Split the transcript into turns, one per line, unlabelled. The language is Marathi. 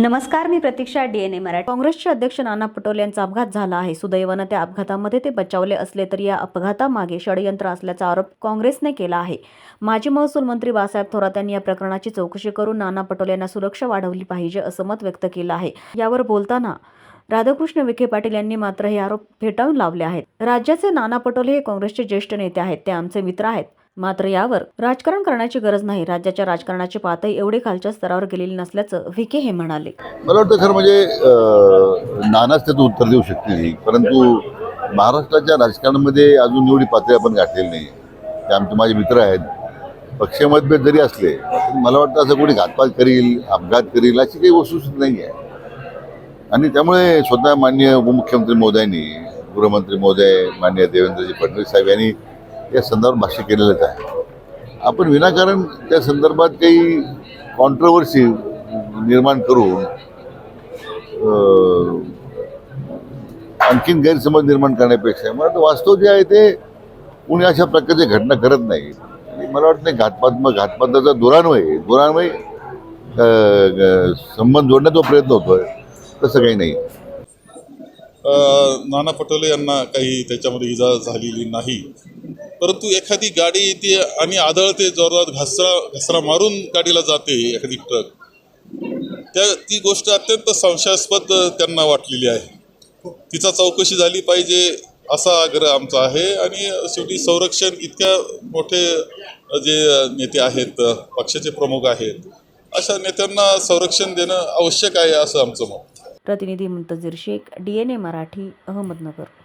नमस्कार मी प्रतीक्षा डी एन मराठी काँग्रेसचे अध्यक्ष नाना पटोले यांचा अपघात झाला आहे सुदैवानं त्या अपघातामध्ये ते बचावले असले तरी या अपघातामागे षडयंत्र असल्याचा आरोप काँग्रेसने केला आहे माजी महसूल मंत्री बाळासाहेब थोरात यांनी या प्रकरणाची चौकशी करून नाना पटोले यांना सुरक्षा वाढवली पाहिजे असं मत व्यक्त केलं आहे यावर बोलताना राधाकृष्ण विखे पाटील यांनी मात्र हे आरोप फेटाळून लावले आहेत राज्याचे नाना पटोले हे काँग्रेसचे ज्येष्ठ नेते आहेत ते आमचे मित्र आहेत मात्र यावर राजकारण करण्याची गरज नाही राज्याच्या राजकारणाची पातळी एवढे खालच्या स्तरावर गेलेली नसल्याचं व्हिके हे म्हणाले
मला वाटतं खरं म्हणजे नानाच त्याचं उत्तर देऊ शकते परंतु महाराष्ट्राच्या राजकारणामध्ये अजून एवढी पातळी आपण गाठलेली नाही ते आमचे माझे मित्र आहेत पक्ष मतभेद जरी असले मला वाटतं असं कोणी घातपात करील अपघात करील अशी काही वस्तूस्थिती नाही आहे आणि त्यामुळे स्वतः मान्य उपमुख्यमंत्री मोदयांनी गृहमंत्री मोदय मान्य देवेंद्रजी फडणवीस साहेब यांनी या संदर्भात भाष्य केलेलंच आहे आपण विनाकारण त्या संदर्भात काही कॉन्ट्रोवर्सी निर्माण करून आणखीन गैरसमज निर्माण करण्यापेक्षा मला वास्तव जे आहे ते कुणी अशा प्रकारच्या घटना करत नाही मला वाटतं घातपात्म घातपाताचा दुरान्वय दुरान्वय संबंध जोडण्याचा प्रयत्न होतोय तसं काही नाही
नाना पटोले यांना काही त्याच्यामध्ये इजा झालेली नाही परंतु एखादी गाडी येते आणि आदळते जोरात घसरा घसरा मारून गाडीला जाते एखादी ट्रक त्या ती गोष्ट अत्यंत संशयास्पद त्यांना वाटलेली आहे तिचा चौकशी झाली पाहिजे असा आग्रह आमचा आहे आणि शेवटी संरक्षण इतक्या मोठे जे नेते आहेत पक्षाचे प्रमुख आहेत अशा नेत्यांना संरक्षण देणं आवश्यक आहे असं आमचं मत
प्रतिनिधी Muntazir Shaikh D N A Marathi Ahmednagar